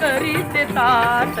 करीते तात.